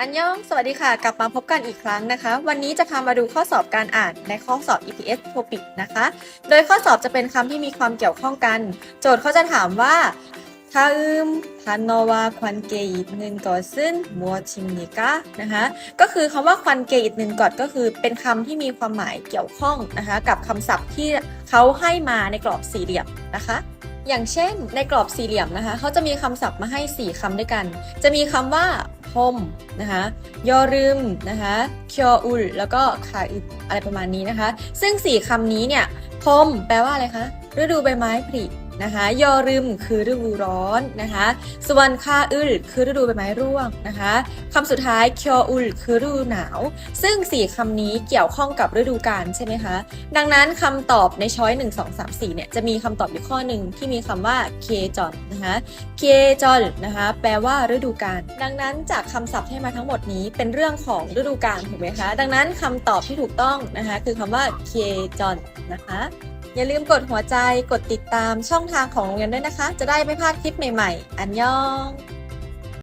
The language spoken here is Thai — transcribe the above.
อันยอง สวัสดีค่ะ กลับมาพบกันอีกครั้งนะคะ วันนี้จะพามาดูข้อสอบการอ่านในข้อสอบ EPS Topic นะคะ โดยข้อสอบจะเป็นคำที่มีความเกี่ยวข้องกัน โจทย์เขาจะถามว่าทาอึมทานโนวาควันเกอิดหนึ่งกอซึ่นมัวชิมนิกะนะคะ ก็คือคำว่าควันเกอิดหนึ่งกอดก็คือเป็นคำที่มีความหมายเกี่ยวข้องนะคะกับคำศัพท์ที่เขาให้มาในกรอบสี่เหลี่ยมนะคะอย่างเช่นในกรอบสี่เหลี่ยมนะคะเขาจะมีคำศัพท์มาให้ 4คำด้วยกัน จะมีคำว่า พมนะคะยอรึมนะคะเคียวอุลแล้วก็คาอึดอะไรประมาณนี้นะคะ ซึ่ง 4คำนี้เนี่ยพมแปลว่าอะไรคะฤดูใบไม้ผลิ นะคะยอรึมคือฤดูร้อนนะคะส่วนคาอึลคือฤดูใบไม้ร่วงนะคะคำสุดท้ายเคียวอุลคือฤดูหนาว ซึ่ง 4คำนี้เกี่ยวข้องกับฤดูกาลใช่ไหมคะ ดังนั้นคำตอบในช้อย 1 2 3 4เนี่ยจะมีคำตอบอยู่ข้อหนึ่งที่มีคำว่าเคจอนนะคะเคจอนนะคะแปลว่าฤดูกาลดังนั้นจากคำศัพท์ที่ให้มาทั้งหมดนี้เป็นเรื่องของฤดูกาลถูกไหมคะ ดังนั้นคำตอบที่ถูกต้องนะคะคือคำว่าเคจอนนะคะ อย่าลืมกดหัวใจกดติดตามช่องทางของโรงเรียนด้วยนะคะ จะได้ไม่พลาดคลิปใหม่ ๆ อันยอง